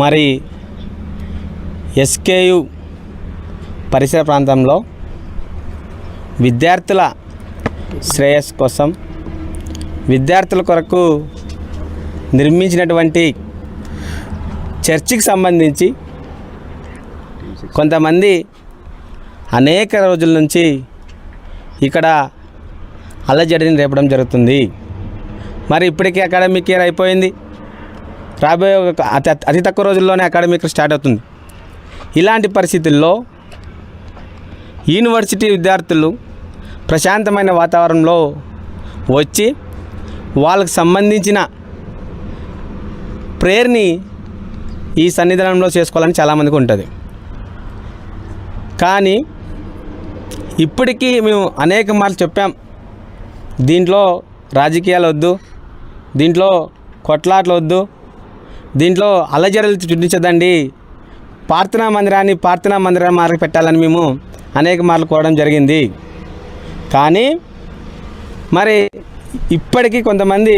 మరి ఎస్కేయు పరిసర ప్రాంతంలో విద్యార్థుల శ్రేయస్ కోసం విద్యార్థుల కొరకు నిర్మించినటువంటి చర్చికి సంబంధించి కొంతమంది అనేక రోజుల నుంచి ఇక్కడ అల్లజడిని రేపడం జరుగుతుంది. మరి ఇప్పటికీ అకాడమిక్ ఇయర్ అయిపోయింది. రాబోయే ఒక అతి అతి తక్కువ రోజుల్లోనే అకాడమిక్ స్టార్ట్ అవుతుంది. ఇలాంటి పరిస్థితుల్లో యూనివర్సిటీ విద్యార్థులు ప్రశాంతమైన వాతావరణంలో వచ్చి వాళ్ళకు సంబంధించిన ప్రేయర్ని ఈ సన్నిధానంలో చేసుకోవాలని చాలామందికి ఉంటుంది. కానీ ఇప్పటికీ మేము అనేక మార్లు చెప్పాం దీంట్లో రాజకీయాలు వద్దు దీంట్లో కొట్లాట్లు వద్దు దీంట్లో అల్లజరలు చూపించదండి. ప్రార్థనా మందిరాన్ని ప్రార్థనా మందిరం మార్గ పెట్టాలని మేము అనేక మార్లు కోరడం జరిగింది. కానీ మరి ఇప్పటికీ కొంతమంది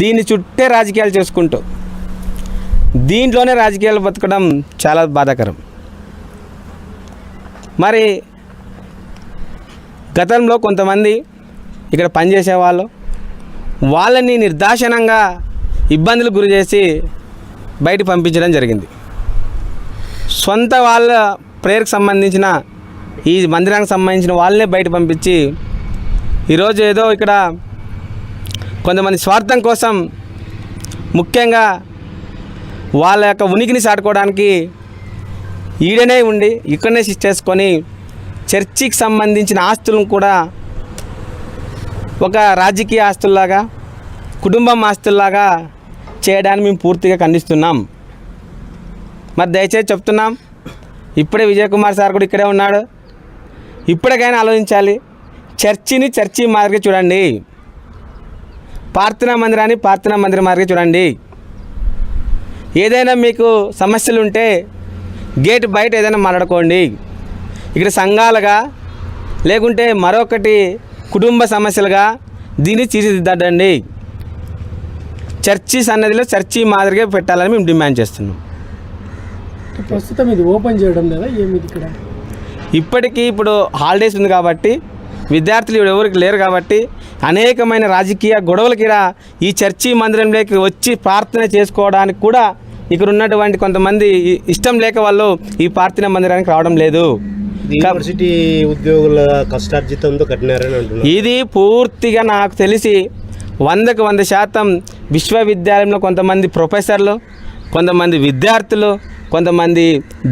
దీని చుట్టే రాజకీయాలు చేసుకుంటూ దీంట్లోనే రాజకీయాలు బతకడం చాలా బాధాకరం. మరి గతంలో కొంతమంది ఇక్కడ పనిచేసే వాళ్ళు వాళ్ళని నిర్దాక్షణంగా ఇబ్బందులు గురి చేసి బయట పంపించడం జరిగింది. సొంత వాళ్ళ ప్రేయర్కి సంబంధించిన ఈ మందిరానికి సంబంధించిన వాళ్ళనే బయట పంపించి ఈరోజు ఏదో ఇక్కడ కొంతమంది స్వార్థం కోసం ముఖ్యంగా వాళ్ళ యొక్క ఉనికిని చాటుకోవడానికి ఈడనే ఉండి ఇక్కడనే సిస్ట్ చేసుకొని చర్చికి సంబంధించిన ఆస్తులను కూడా ఒక రాజకీయ ఆస్తుల్లాగా కుటుంబం ఆస్తుల్లాగా చేయడాన్ని మేము పూర్తిగా ఖండిస్తున్నాం. మరి దయచేసి చెప్తున్నాం ఇప్పుడే విజయ్ కుమార్ సార్ కూడా ఇక్కడే ఉన్నాడు. ఇప్పటికైనా ఆలోచించాలి. చర్చిని చర్చి మాదిరిగా చూడండి. ప్రార్థనా మందిరాన్ని ప్రార్థనా మందిరం మాదిరిగా చూడండి. ఏదైనా మీకు సమస్యలు ఉంటే గేట్ బయట ఏదైనా మాట్లాడుకోండి. ఇక్కడ సంఘాలుగా లేకుంటే మరొకటి కుటుంబ సమస్యలుగా దీన్ని తీర్చిదిద్దండి చర్చి సన్నదిలో చర్చి మాదిరిగా పెట్టాలని మేము డిమాండ్ చేస్తున్నాం. ప్రస్తుతం ఇది ఓపెన్ చేయడం లేదా? ఏమి ఇక్కడ? ఇప్పటికీ ఇప్పుడు హాలిడేస్ ఉంది కాబట్టి విద్యార్థులు ఇప్పుడు ఎవరికి లేరు కాబట్టి అనేకమైన రాజకీయ గొడవలకి ఈ చర్చి మందిరంలోకి వచ్చి ప్రార్థన చేసుకోవడానికి కూడా ఇక్కడ ఉన్నటువంటి కొంతమంది ఇష్టం లేక వాళ్ళు ఈ ప్రార్థన మందిరానికి రావడం లేదు. యూనివర్సిటీ ఉద్యోగుల కష్టార్జితంతో కట్టినారని అంటున్నారు. ఇది పూర్తిగా నాకు తెలిసి వందకు వంద శాతం విశ్వవిద్యాలయంలో కొంతమంది ప్రొఫెసర్లు కొంతమంది విద్యార్థులు కొంతమంది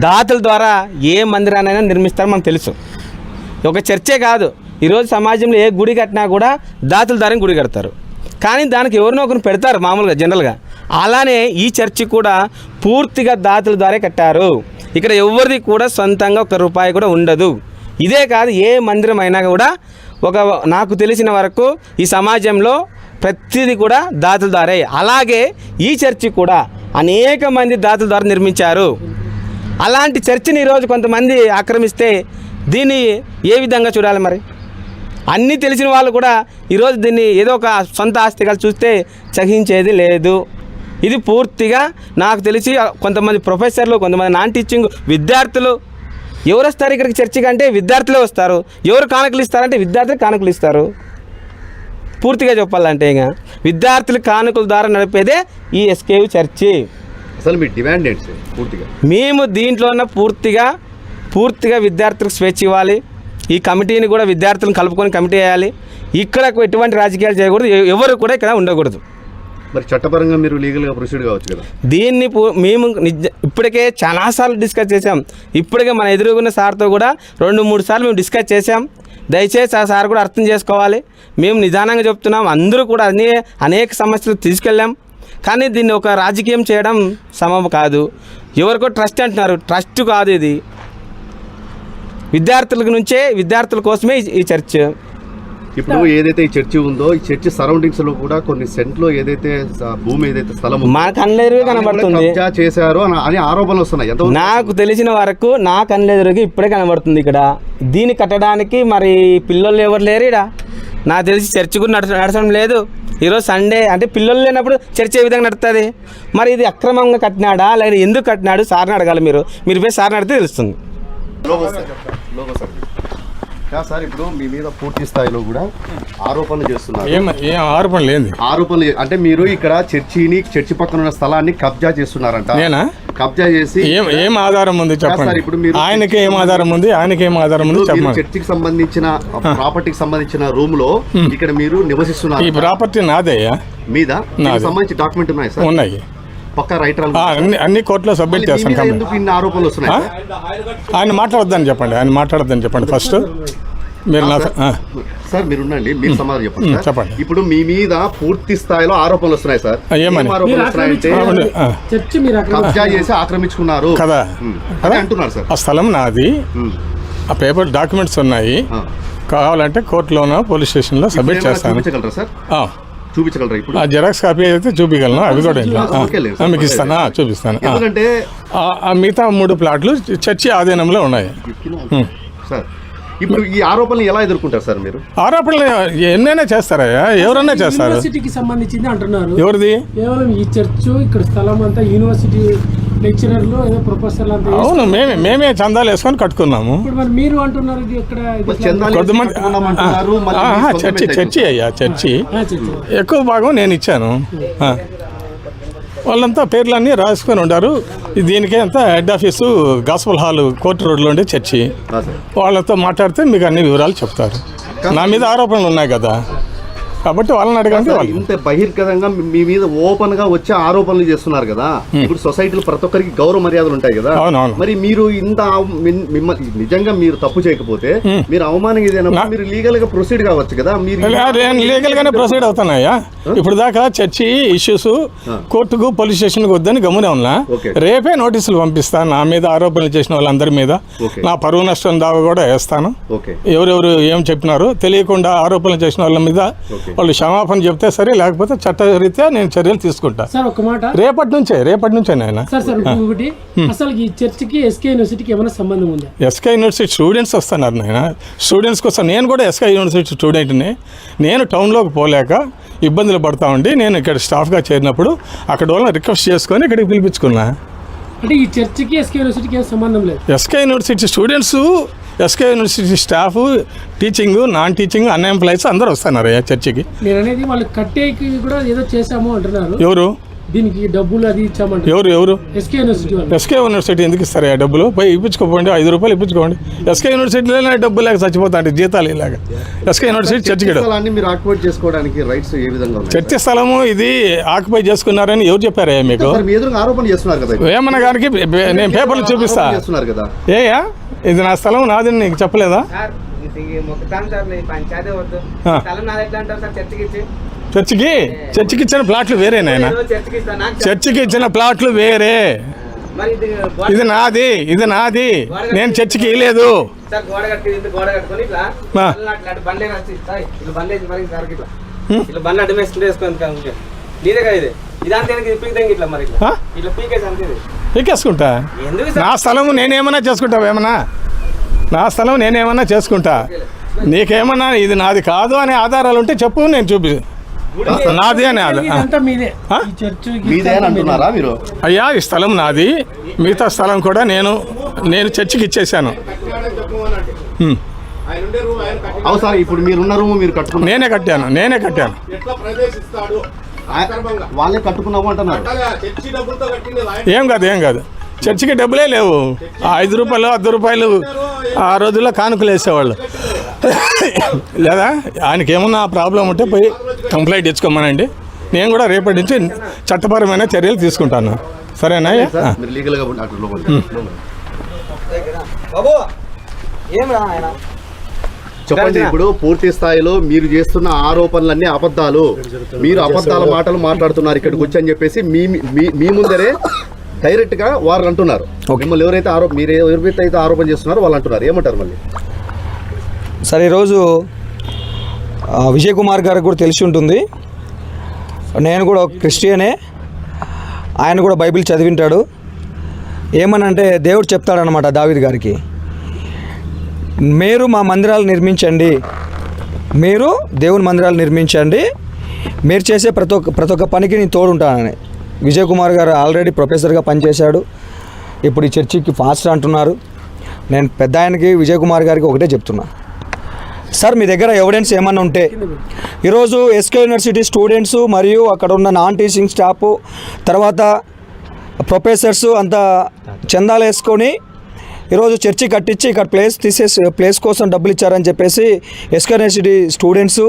దాతల ద్వారా ఏ మందిరానైనా నిర్మిస్తారో మనకు తెలుసు. ఒక చర్చే కాదు. ఈరోజు సమాజంలో ఏ గుడి కట్టినా కూడా దాతల ద్వారా గుడి కడతారు. కానీ దానికి ఎవరినో ఒకరిని పెడతారు మామూలుగా జనరల్గా. అలానే ఈ చర్చి కూడా పూర్తిగా దాతల ద్వారా కట్టారు. ఇక్కడ ఎవరిది కూడా సొంతంగా ఒక రూపాయి కూడా ఉండదు. ఇదే కాదు ఏ మందిరం అయినా కూడా ఒక నాకు తెలిసిన వరకు ఈ సమాజంలో ప్రతిదీ కూడా దాతల ద్వారే అలాగే ఈ చర్చి కూడా అనేక మంది దాతల ద్వారా నిర్మించారు. అలాంటి చర్చిని ఈరోజు కొంతమంది ఆక్రమిస్తే దీన్ని ఏ విధంగా చూడాలి మరి? అన్నీ తెలిసిన వాళ్ళు కూడా ఈరోజు దీన్ని ఏదో ఒక సొంత ఆస్తిగా చూస్తే సహించేది లేదు. ఇది పూర్తిగా నాకు తెలిసి కొంతమంది ప్రొఫెసర్లు కొంతమంది నాన్ టీచింగ్ విద్యార్థులు ఎవరు వస్తారు ఇక్కడికి చర్చికి అంటే విద్యార్థులే వస్తారు. ఎవరు కానుకలు ఇస్తారంటే విద్యార్థులు కానుకలు ఇస్తారు. పూర్తిగా చెప్పాలంటే ఇంకా విద్యార్థులు కానుకల ద్వారా నడిపేదే ఈ ఎస్కేయు చర్చి. అసలు మీ డిమాండ్ ఏంటి పూర్తిగా. మేము దీంట్లోనే పూర్తిగా పూర్తిగా విద్యార్థులకు స్వేచ్ఛ ఇవ్వాలి. ఈ కమిటీని కూడా విద్యార్థులను కలుపుకొని కమిటీ వేయాలి. ఇక్కడ ఎటువంటి రాజకీయాలు చేయకూడదు. ఎవరు కూడా ఇక్కడ ఉండకూడదు. మరి చట్టపరంగా మీరు లీగల్గా ప్రొసీడ్ కావచ్చు కదా? దీన్ని మేము నిజ ఇప్పటికే చాలాసార్లు డిస్కస్ చేసాం ఇప్పటికే మన ఎదురుగున్న సార్తో కూడా రెండు మూడు సార్లు మేము డిస్కస్ చేసాం దయచేసి ఆ సార్ కూడా అర్థం చేసుకోవాలి. మేము నిదానంగా చెప్తున్నాం. అందరూ కూడా అనే అనేక సమస్యలు తీసుకెళ్ళాం. కానీ దీన్ని ఒక రాజకీయం చేయడం సమం కాదు. ఎవరికో ట్రస్ట్ అంటున్నారు. ట్రస్ట్ కాదు ఇది. విద్యార్థుల నుంచే విద్యార్థుల కోసమే ఈ- ఈ చర్చ్. ఇప్పుడు ఏదైతే ఈ చర్చి ఉందో ఈ చర్చి సరౌండింగ్స్లో కూడా కొన్ని సెంట్లో ఏదైతే భూమి ఏదైతే స్థలం మా కళ్ళెదురుగా కనబడుతుంది. కబ్జా చేశారు అని- ఆరోపణలు వస్తున్నాయి. ఎంత నాకు తెలిసిన వరకు నా కళ్ళెదురుగా ఇప్పుడే కనబడుతుంది ఇక్కడ. దీన్ని కట్టడానికి మరి పిల్లలు ఎవరు లేరు ఇక్కడ నాకు తెలిసి చర్చ్ కూడా నడచ నడచడం లేదు. ఈరోజు సండే అంటే పిల్లలు లేనప్పుడు చర్చ్ ఏ విధంగా నడుస్తుంది మరి ఇది అక్రమంగా కట్టినాడా? లేదా ఎందుకు కట్టినాడు? సార్ని అడగాలి మీరు. మీరు పోయి సార్ని అడిగితే తెలుస్తుంది. లోగో సార్ ఇప్పుడు మీ మీద పూర్తి స్థాయిలో కూడా ఆరోపణలు చేస్తున్నారు. ఆరోపణ లేని ఆరోపణలు అంటే మీరు ఇక్కడ చర్చిని చర్చి పక్కన ఉన్న స్థలాన్ని కబ్జా చేస్తున్నారంట. నేనా? కబ్జా చేసి ఏం ఏం ఆధారం ఉంది చెప్పండి. ఇప్పుడు మీరు- ఆయనకి ఏం ఆధారం ఉంది ఆయనకి ఏం ఆధారం ఉంది చెప్పండి. చర్చికి సంబంధించిన ప్రాపర్టీకి సంబంధించిన రూమ్లో ఇక్కడ మీరు ఈ నివసిస్తున్నారు ప్రాపర్టీ నాదయ్యా మీద. సంబంధించి డాక్యుమెంట్ ఉన్నాయి సార్? ఉన్నాయి. పక్క రైటర్ అన్ని కోర్టులో సబ్మిట్ చేస్తాను ఆరోపణలు వస్తున్నాయి? ఆయన మాట్లాడొద్దని చెప్పండి ఆయన మాట్లాడొద్దని చెప్పండి ఫస్ట్. మీరు సార్. మీరు ఉండండి మీరు సమాధానం చెప్పండి. చెప్పండి. ఇప్పుడు మీ మీద పూర్తి స్థాయిలో ఆరోపణలు వస్తున్నాయి సార్. ఆరోపణలు వస్తున్నాయంటే కబ్జా చేసి ఆక్రమించుకున్నారు. కదా? అదే అంటున్నారు సార్. ఆ స్థలం నాది. ఆ పేపర్ డాక్యుమెంట్స్ ఉన్నాయి. కావాలంటే కోర్టులోనో పోలీస్ స్టేషన్లో సబ్మిట్ చేస్తాను. చూపించగలరా సార్? ఆ, చూపించగలరా ఇప్పుడు? ఆ జెరాక్స్ కాపీ అయితే చూపించగలను అవి కూడా మీకు ఇస్తాను. చూపిస్తాను. ఎందుకంటే మిగతా మూడు ప్లాట్లు చర్చి ఆధీనంలో ఉన్నాయి. సార్ ఇప్పుడు ఈ ఆరోపణలు ఎలా ఎదుర్కొంటారు సార్ మీరు? ఆరోపణలు ఎన్నైనా చేస్తారయ్యా. ఎవరన్నా చేస్తారు? యూనివర్సిటీకి సంబంధించింది అంటున్నారు. ఎవరిది? కేవలం ఈ చర్చ్ ఇక్కడ స్థలం అంతా యూనివర్సిటీ లెక్చరర్లు ఏదో ప్రొఫెసర్లు అంతా అవును మేమే మేమే చందాలు వేసుకొని కట్టుకున్నాము. ఇప్పుడు మరి మీరు అంటున్నారు ఇది ఇక్కడ కొంతమంది చర్చి చర్చి అయ్యా చర్చి. ఎక్కువ భాగం నేను ఇచ్చాను. వాళ్ళంతా పేర్లన్నీ రాసుకొని ఉండారు. దీనికే అంతా head office gospel hall court రోడ్లో ఉండే చర్చి. వాళ్ళతో మాట్లాడితే మీకు అన్ని వివరాలు చెప్తారు. నా మీద ఆరోపణలు ఉన్నాయి కదా. కాబట్టి వాళ్ళని అడగండి వాళ్ళు. ఇంత బహిర్గతంగా మీ మీద ఓపెన్గా వచ్చే ఆరోపణలు చేస్తున్నారు కదా ఇప్పుడు సొసైటీలో ప్రతి ఒక్కరికి గౌరవ మర్యాదలు ఉంటాయి కదా. మరి మీరు ఇంత నిజంగా మీరు తప్పు చేయకపోతే మీరు అవమానం ఏదైనా మీరు లీగల్గా ప్రొసీడ్ కావచ్చు కదా మీరు లీగల్ గానే ప్రొసీడ్ అవుతున్నాయా ఇప్పుడు దాకా చర్చి ఇష్యూస్ కోర్టుకు పోలీస్ స్టేషన్కు వద్దని గమ్మునే ఉన్నా. రేపే నోటీసులు పంపిస్తాను నా మీద ఆరోపణలు చేసిన వాళ్ళందరి మీద. నా పరువు నష్టం దావా కూడా వేస్తాను. ఎవరెవరు ఏం చెప్పినారు తెలియకుండా ఆరోపణలు చేసిన వాళ్ళ మీద. వాళ్ళు క్షమాపణ చెప్తే సరే లేకపోతే చట్టరీత్యా నేను చర్యలు తీసుకుంటా. సార్ ఒక మాట. రేపటి నుంచే రేపటి నుంచే నాయన. సార్ సార్ ఇంకొకటి. అసలు ఈ చర్చికి ఎస్కే యూనివర్సిటీకి ఏమైనా సంబంధం ఉందా? ఎస్కే యూనివర్సిటీ స్టూడెంట్స్ వస్తున్నారు నాయన. స్టూడెంట్స్ కోసం నేను కూడా ఎస్కే యూనివర్సిటీ స్టూడెంట్ని. నేను టౌన్లోకి పోలేక ఇబ్బందులు పడతా ఉండి నేను ఇక్కడ స్టాఫ్గా చేరినప్పుడు అక్కడ వాళ్ళని రిక్వెస్ట్ చేసుకొని ఇక్కడికి పిలిపించుకున్నా. అంటే ఈ చర్చికి ఎస్కే యూనివర్సిటీకి ఏం సంబంధం లేదు? SK university students SK university staff teaching non teaching and employees అందరూ వస్తున్నారు చర్చికి. నేను అనేది వాళ్ళు కట్టేకి కూడా ఏదో చేశాము అంటున్నారు. ఎవరు? దీనికి డబ్బులు అది ఇచ్చామంటారు ఎవరు ఎవరు? ఎస్కే యూనివర్సిటీ ఎస్కే యూనివర్సిటీ ఎందుకు ఇస్తారు ఆ డబ్బులు? పోయి ఇప్పించుకోపోండి ఐదు రూపాయలు ఇప్పించుకోండి. ఎస్కే యూనివర్సిటీలోనే డబ్బులు లేక చచ్చిపోతా అంటే జీతాలు ఇలాగా. ఎస్కే యూనివర్సిటీ చర్చికి స్థలాన్ని మీరు ఆక్యుపేట్ చేసుకోవడానికి రైట్స్ ఏ విధంగా ఉన్నాయి? చర్చి స్థలము ఇది ఆక్యుపై చేసుకున్నారని ఎవరు చెప్పారా మీకు? ఆరోపణ చేస్తున్నారు కదా. వేమన్న గారికి నేను పేపర్లు చూపిస్తా. ఆరోపణ చేస్తున్నారు కదా. ఏయా ఇది నా స్థలం నాది నీకు చెప్పలేదా? చర్చికి చర్చికి? ఇచ్చిన ప్లాట్లు వేరే నాయన. చర్చికి ఇచ్చిన ప్లాట్లు వేరే. ఇది నాది ఇది నాది. నేను చర్చికి వేసుకొని నీదే కదా ఇది. ఇదంతా ఇట్లా మరి? ఇట్లా? పీకేసి అంతే ఎందుకు నా స్థలం నేనేమన్నా చేసుకుంటావు ఏమన్నా? నా స్థలం నేనేమన్నా చేసుకుంటా. నీకేమన్నా ఇది నాది కాదు అనే ఆధారాలు ఉంటే చెప్పు నేను చూపి నాది అనే అయ్యా ఈ స్థలం నాది. మిగతా స్థలం కూడా నేను నేను చర్చికి ఇచ్చేసాను హ్మ్. అవు సార్ ఇప్పుడు మీరున్న రూమ్ మీరు కట్టుకున్నారు నేనే కట్టాను నేనే కట్టాను. వాళ్ళే కట్టుకున్నాము అంటున్నారు. ఏం కాదు ఏం కాదు. చర్చికి డబ్బులే లేవు. ఐదు రూపాయలు అర్ధ రూపాయలు ఆ రోజుల్లో కానుకలు వేసేవాళ్ళు. లేదా? ఆయనకి ఏమన్నా ప్రాబ్లం ఉంటే పోయి కంప్లైంట్ ఇచ్చుకోమనండి. నేను కూడా రేపటి నుంచి చట్టపరమైన చర్యలు తీసుకుంటాను. సరేనా సార్ చెప్పండి ఇప్పుడు పూర్తి స్థాయిలో మీరు చేస్తున్న ఆరోపణలన్నీ అబద్ధాలు. మీరు అబద్ధాల మాటలు మాట్లాడుతున్నారు ఇక్కడికి వచ్చి అని చెప్పేసి మీ ముందరే డైరెక్ట్గా వారు అంటున్నారు మిమ్మల్ని ఎవరైతే ఆరోప మీరు ఎవరైతే అయితే ఆరోపణ చేస్తున్నారో వాళ్ళు అంటున్నారు. ఏమంటారు మళ్ళీ? సార్ ఈరోజు విజయ్ కుమార్ గారికి కూడా తెలిసి ఉంటుంది. నేను కూడా ఒక క్రిస్టియనే. ఆయన కూడా బైబిల్ చదివింటాడు. ఏమనంటే దేవుడు చెప్తాడనమాట దావిద్ గారికి. మీరు మా మందిరాలు నిర్మించండి. మీరు దేవుని మందిరాలు నిర్మించండి. మీరు చేసే ప్రతి ఒక్క ప్రతి ఒక్క పనికి నేను తోడుంటానని. విజయ్ కుమార్ గారు ఆల్రెడీ ప్రొఫెసర్గా పనిచేశాడు. ఇప్పుడు ఈ చర్చికి ఫాస్ట్ అంటున్నారు. నేను పెద్ద ఆయనకి విజయ్ కుమార్ గారికి ఒకటే చెప్తున్నా. సార్ మీ దగ్గర ఎవిడెన్స్ ఏమన్నా ఉంటే? ఈరోజు ఎస్కే యూనివర్సిటీ స్టూడెంట్స్ మరియు అక్కడ ఉన్న నాన్ టీచింగ్ స్టాఫ్ తర్వాత ప్రొఫెసర్స్ అంతా చందాలు వేసుకొని ఈరోజు చర్చి కట్టించి ఇక్కడ ప్లేస్ తీసేసి ప్లేస్ కోసం డబ్బులు ఇచ్చారని చెప్పేసి ఎస్కే యూనివర్సిటీ స్టూడెంట్స్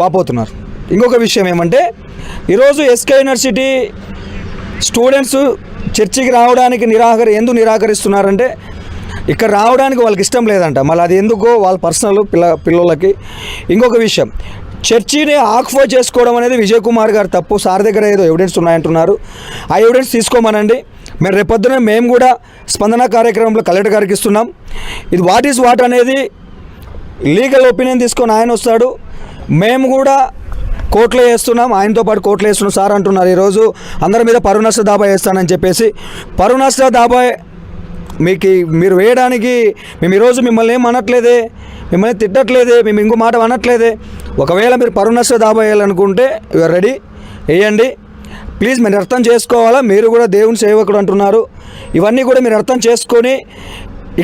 వాపోతున్నారు. ఇంకొక విషయం ఏమంటే ఈరోజు ఎస్కే యూనివర్సిటీ స్టూడెంట్స్ చర్చికి రావడానికి నిరాకరి ఎందుకు నిరాకరిస్తున్నారంటే ఇక్కడ రావడానికి వాళ్ళకి ఇష్టం లేదంట. మళ్ళీ అది ఎందుకో వాళ్ళ పర్సనల్ పిల్ల పిల్లలకి. ఇంకొక విషయం చర్చిని ఆక్ఫో చేసుకోవడం అనేది విజయ్ కుమార్ గారు తప్పు. సార్ దగ్గర ఏదో ఎవిడెన్స్ ఉన్నాయంటున్నారు. ఆ ఎవిడెన్స్ తీసుకోమనండి. మరి రేపొద్దున మేము కూడా స్పందన కార్యక్రమంలో కలెక్టర్ గారికి ఇస్తున్నాం. ఇది వాట్ ఈస్ వాట్ అనేది లీగల్ ఒపీనియన్ తీసుకొని ఆయన వస్తాడు. మేము కూడా కోట్లు వేస్తున్నాం. ఆయనతో పాటు కోట్లు వేస్తున్నాం. సార్ అంటున్నారు ఈరోజు అందరి మీద పరునష్ట దాబా వేస్తానని చెప్పేసి. పరువు నష్ట దాబా మీకు మీరు వేయడానికి మేము ఈరోజు మిమ్మల్ని ఏం అనట్లేదే మిమ్మల్ని తిట్టట్లేదే మేము ఇంకో మాట అనట్లేదే. ఒకవేళ మీరు పరునష్ట దాబా వేయాలనుకుంటే యూఆర్ రెడీ వేయండి. ప్లీజ్ మీరు అర్థం చేసుకోవాలా? మీరు కూడా దేవుని సేవకుడు అంటున్నారు. ఇవన్నీ కూడా మీరు అర్థం చేసుకొని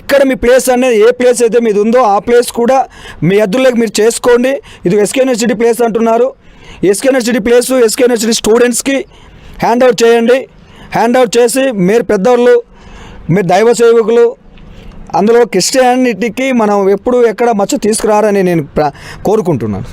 ఇక్కడ మీ ప్లేస్ అనేది ఏ ప్లేస్ అయితే మీది ఉందో ఆ ప్లేస్ కూడా మీ అద్దుల్లోకి మీరు చేసుకోండి. ఇది ఎస్కే యూనివర్సిటీ ప్లేస్ అంటున్నారు. SK university place SK university స్టూడెంట్స్కి హ్యాండ్ అవుట్ చేయండి. హ్యాండ్ అవుట్ చేసి మీరు పెద్దవాళ్ళు మీరు దైవ సేవకులు అందులో క్రిస్టియానిటీకి మనం ఎప్పుడు ఎక్కడ మచ్చ తీసుకురారని నేను ప్రా కోరుకుంటున్నాను.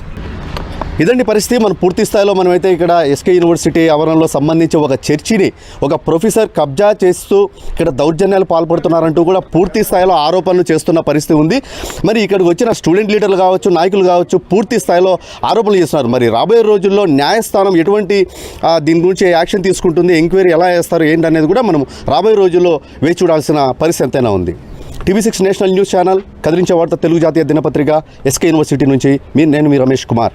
ఇదండి పరిస్థితి. మనం పూర్తి స్థాయిలో మనమైతే ఇక్కడ ఎస్కే యూనివర్సిటీ ఆవరణలో సంబంధించి ఒక చర్చిని ఒక ప్రొఫెసర్ కబ్జా చేస్తూ ఇక్కడ దౌర్జన్యాలు పాల్పడుతున్నారంటూ కూడా పూర్తి స్థాయిలో ఆరోపణలు చేస్తున్న పరిస్థితి ఉంది. మరి ఇక్కడికి వచ్చిన స్టూడెంట్ లీడర్లు కావచ్చు నాయకులు కావచ్చు పూర్తి స్థాయిలో ఆరోపణలు చేస్తున్నారు. మరి రాబోయే రోజుల్లో న్యాయస్థానం ఎటువంటి దీని గురించి యాక్షన్ తీసుకుంటుంది ఎంక్వైరీ ఎలా చేస్తారు ఏంటనేది కూడా మనం రాబోయే రోజుల్లో వేచి చూడాల్సిన పరిస్థితి ఎంతైనా ఉంది. TV six national news channel కదిలించే వార్త తెలుగు జాతీయ దినపత్రిక ఎస్కే యూనివర్సిటీ నుంచి మీ నేను మీ రమేష్ కుమార్.